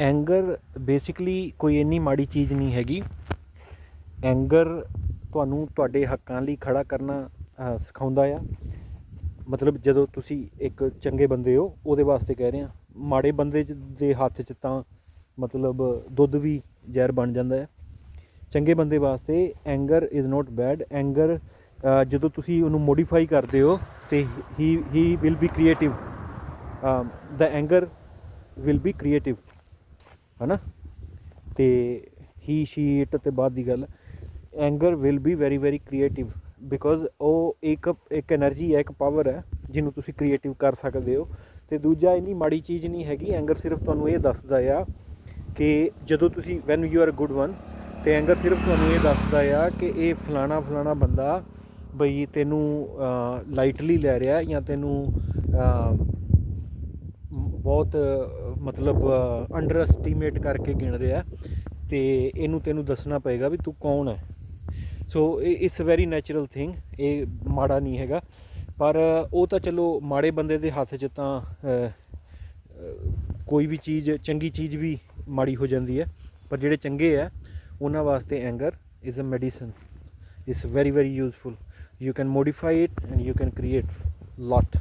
Anger basically ਕੋਈ ਇੰਨੀ ਮਾੜੀ ਚੀਜ਼ ਨਹੀਂ ਹੈਗੀ। ਐਂਗਰ ਤੁਹਾਨੂੰ ਤੁਹਾਡੇ ਹੱਕਾਂ ਲਈ ਖੜਾ ਕਰਨਾ ਸਿਖਾਉਂਦਾ ਆ। ਮਤਲਬ ਜਦੋਂ ਤੁਸੀਂ ਇੱਕ ਚੰਗੇ ਬੰਦੇ ਹੋ, ਉਹਦੇ ਵਾਸਤੇ ਕਹਿ ਰਹੇ ਆ। ਮਾੜੇ ਬੰਦੇ ਦੇ ਹੱਥ 'ਚ ਤਾਂ ਮਤਲਬ ਦੁੱਧ ਵੀ ਜ਼ਹਿਰ ਬਣ ਜਾਂਦਾ ਹੈ ਚੰਗੇ ਬੰਦੇ ਵਾਸਤੇ anger is not bad anger ਜਦੋਂ ਤੁਸੀਂ ਉਹਨੂੰ ਮੋਡੀਫਾਈ ਕਰਦੇ ਹੋ, ਤੇ he he will be creative the anger will be creative ਹਨਾ? ਤੇ ਹੀ ਸ਼ੀ ਇਟ ਤੇ ਬਾਅਦ ਦੀ ਗੱਲ anger will be very very creative because ਉਹ ਇੱਕ ਇੱਕ એનર્ਜੀ ਹੈ, ਇੱਕ ਪਾਵਰ ਹੈ, ਜਿਹਨੂੰ ਤੁਸੀਂ ਕ੍ਰੀਏਟਿਵ ਕਰ ਸਕਦੇ ਹੋ। ਤੇ ਦੂਜਾ ਇੰਨੀ ਮਾੜੀ ਚੀਜ਼ ਨਹੀਂ ਹੈਗੀ ਐਂਗਰ ਸਿਰਫ ਤੁਹਾਨੂੰ ਇਹ ਦੱਸਦਾ ਆ ਕਿ ਜਦੋਂ ਤੁਸੀਂ when you are good one ਤੇ ਐਂਗਰ ਸਿਰਫ ਤੁਹਾਨੂੰ ਇਹ ਦੱਸਦਾ ਆ ਕਿ ਇਹ ਫਲਾਣਾ ਫਲਾਣਾ ਬੰਦਾ ਬਈ ਤੈਨੂੰ ਲਾਈਟਲੀ ਲੈ ਰਿਹਾ ਜਾਂ ਤੈਨੂੰ ਬਹੁਤ ਮਤਲਬ ਅੰਡਰ ਐਸਟੀਮੇਟ ਕਰਕੇ ਗਿਣ ਰਿਹਾ। ਤੇ ਇਹਨੂੰ ਤੈਨੂੰ ਦੱਸਣਾ ਪਏਗਾ ਵੀ ਤੂੰ ਕੌਣ ਹੈ। So it's very natural thing ਇਹ ਮਾੜਾ ਨਹੀਂ ਹੈਗਾ। ਪਰ ਉਹ ਤਾਂ ਚਲੋ ਮਾੜੇ ਬੰਦੇ ਦੇ ਹੱਥ 'ਚ ਤਾਂ ਕੋਈ ਵੀ ਚੀਜ਼, ਚੰਗੀ ਚੀਜ਼ ਵੀ ਮਾੜੀ ਹੋ ਜਾਂਦੀ ਹੈ। ਪਰ ਜਿਹੜੇ ਚੰਗੇ ਆ ਉਹਨਾਂ ਵਾਸਤੇ anger is a medicine it's very very useful you can modify it and you can create lot.